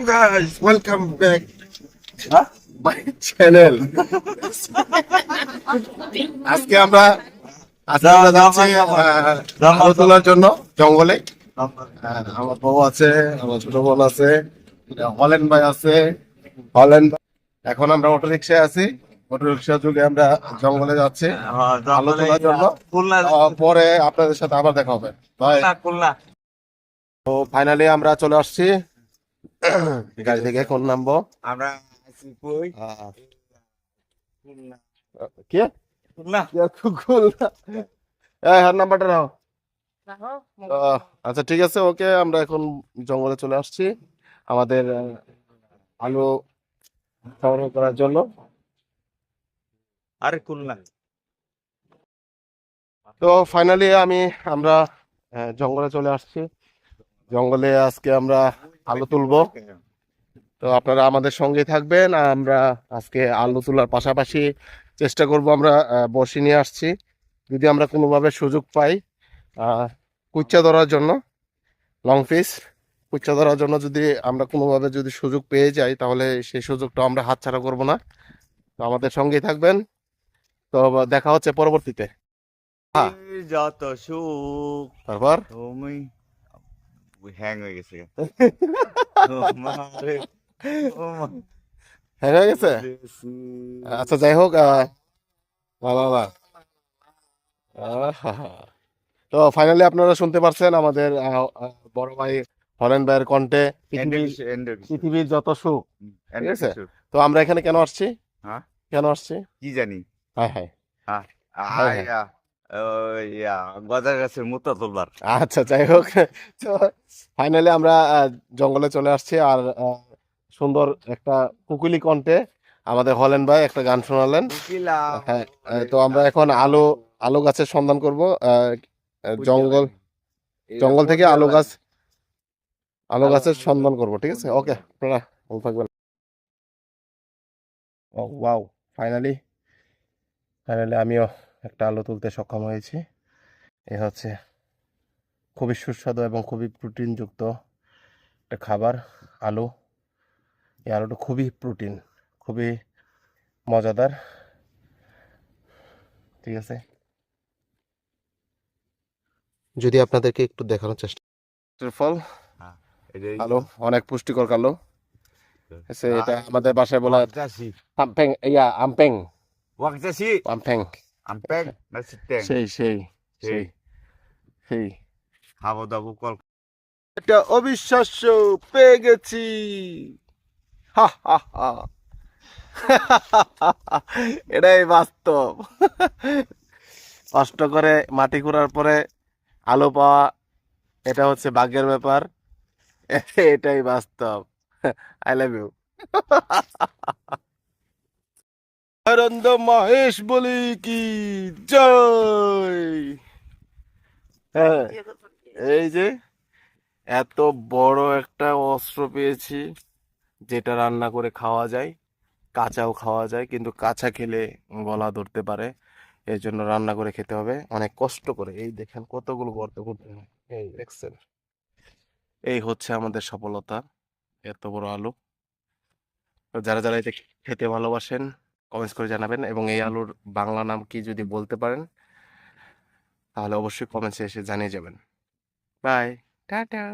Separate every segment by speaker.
Speaker 1: guys, welcome back my channel. আজকে আমরা আজকে আমরা যাচ্ছি আলো তোলার জন্য জঙ্গলে। আমার বউ আছে আমার ছোট বোন আছে হলেন ভাই আছে হলেন এখন আমরা অটো রিক্সায় আছি। অটো রিক্সা যুগে আমরা জঙ্গলে যাচ্ছি আলো তোলার জন্য। পরে আপনাদের সাথে আবার দেখা হবে। তো ফাইনালি আমরা চলে আসছি। গাড়ি থেকে এখন নামবো
Speaker 2: আমরা
Speaker 1: কে? নাম্বারটা নাও। আচ্ছা ঠিক আছে ওকে আমরা এখন জঙ্গলে চলে আসছি। আমাদের আলু সংগ্রহ করার জন্য।
Speaker 2: আরে খুলনা।
Speaker 1: তো ফাইনালি আমি আমরা জঙ্গলে চলে আসছি। জঙ্গলে আজকে আমরা আলু তুলবো। তো আপনারা আমাদের সঙ্গে থাকবেন। আমরা আজকে আলু তোলার পাশাপাশি চেষ্টা করব আমরা বড়শি নিয়ে আসছি। যদি আমরা কোনোভাবে সুযোগ পাই কুচ্চা ধরার জন্য লং ফিস কুচ্চা ধরার জন্য যদি আমরা কোনোভাবে যদি সুযোগ পেয়ে যাই তাহলে সেই সুযোগটা আমরা হাতছাড়া করব না। তো আমাদের সঙ্গেই থাকবেন। তো দেখা হচ্ছে পরবর্তীতে। হ্যাঁ। তারপর?
Speaker 2: হ্যাং হয়ে গেছে।
Speaker 1: হ্যাঁ হয়ে গেছে? আচ্ছা যাই হোক আহা। তো ফাইনালি আপনারা শুনতে পারছেন আমাদের বড় ভাই হরেন ভাইয়ের কণ্ঠে পৃথিবীর পৃথিবীর যত সুখ। ঠিক আছে? তো আমরা এখানে কেন আসছি?
Speaker 2: হ্যাঁ?
Speaker 1: কেন আসছি?
Speaker 2: কি জানি।
Speaker 1: হ্যাঁ হ্যাঁ। হ্যাঁ।
Speaker 2: গজার গাছের মুতা তোলবার।
Speaker 1: আচ্ছা যাই হোক। তো ফাইনালি আমরা জঙ্গলে চলে আসছি আর সুন্দর একটা কুকুলি কণ্ঠে আমাদের হলেন ভাই একটা গান শোনালেন। হ্যাঁ তো আমরা এখন আলো আলো গাছের সন্ধান করব। জঙ্গল জঙ্গল থেকে আলো গাছ আলো গাছের সন্ধান করব ঠিক আছে? ওকে আপনারা ভালো থাকবেন। ও ওয়াও ফাইনালি ফাইনালি আমিও একটা আলো তুলতে সক্ষম হয়েছি। এ হচ্ছে খুবই সুস্বাদু এবং খুবই প্রোটিনযুক্ত একটা খাবার আলু। এই আলুটা খুবই প্রোটিন খুবই মজাদার। ঠিক আছে? যদি আপনাদেরকে একটু দেখানোর চেষ্টা ফল। আলো অনেক পুষ্টিকর কালো এটা আমাদের বাসায় বলা হয় আমপেং ইয়া আমপেং
Speaker 2: ওয়াকজাসি।
Speaker 1: আমপেং
Speaker 2: আমপেং না সিটেং
Speaker 1: সেই সেই সেই সেই
Speaker 2: খাব দাবো কল
Speaker 1: এটা অবিশ্বাস্য পেয়ে গেছি হা হা হা এটাই বাস্তব কষ্ট করে মাটি খোঁড়ার পরে আলো পাওয়া এটা হচ্ছে ভাগ্যের ব্যাপার এটাই বাস্তব I love you Anand Mahesh বলি কি হ্যাঁ এই যে এত বড় একটা অস্ত্র পেয়েছি যেটা রান্না করে খাওয়া যায়, কাঁচাও খাওয়া যায়, কিন্তু কাঁচা খেলে গলা ধরতে পারে। এই জন্য রান্না করে খেতে হবে, অনেক কষ্ট করে। এই দেখেন কতগুলো গর্ত করতে এই দেখছেন। এই হচ্ছে আমাদের সফলতা। এত বড় আলু। যারা যারা এটা খেতে ভালোবাসেন কমেন্টস করে জানাবেন এবং এই আলুর বাংলা নাম কি যদি বলতে পারেন, তাহলে অবশ্যই কমেন্টসে এসে জানিয়ে যাবেন। Bye tata.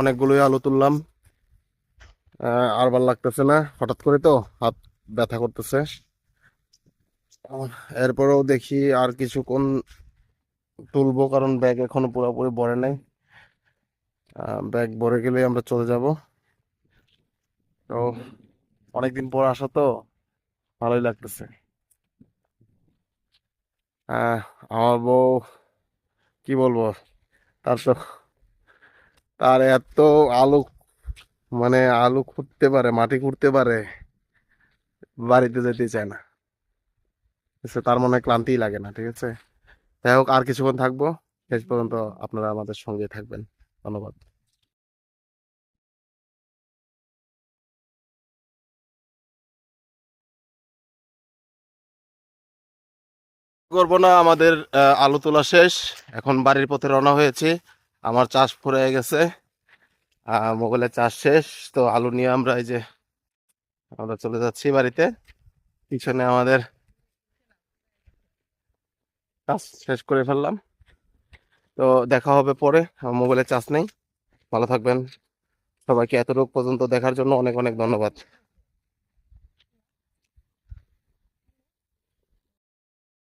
Speaker 1: অনেকগুলোই আলু তুললাম। আর ভালো লাগতেছে না, হঠাৎ করে তো হাত ব্যথা করতেছে। এরপরেও দেখি আর কিছুক্ষণ তুলবো, কারণ ব্যাগ এখনও পুরোপুরি ভরে নাই। ব্যাগ ভরে গেলে আমরা চলে যাব। তো অনেকদিন পর আসা তো, ভালোই লাগতেছে। আমার বউ, কি বলব? তার তো, তার এত আলু মানে আলু খুঁড়তে পারে, মাটি খুঁড়তে পারে, বাড়িতে যেতে চায় না। তার মনে ক্লান্তিই লাগে না, ঠিক আছে? যাই হোক, আর কিছুক্ষণ থাকব। শেষ পর্যন্ত আপনারা আমাদের সঙ্গে থাকবেন। ধন্যবাদ। করব না, আমাদের আলু তোলা শেষ। এখন বাড়ির পথে রওনা হয়েছে। আমার চাষ ফুরিয়ে গেছে। মোবাইলের চার্জ শেষ। তো আলু নিয়ে আমরা এই যে আমরা চলে যাচ্ছি বাড়িতে। পিছনে আমাদের কাজ শেষ করে ফেললাম। তো দেখা হবে পরে। মোবাইলে চার্জ নেই। ভালো থাকবেন। সবাইকে এতটুকু পর্যন্ত দেখার জন্য অনেক অনেক ধন্যবাদ।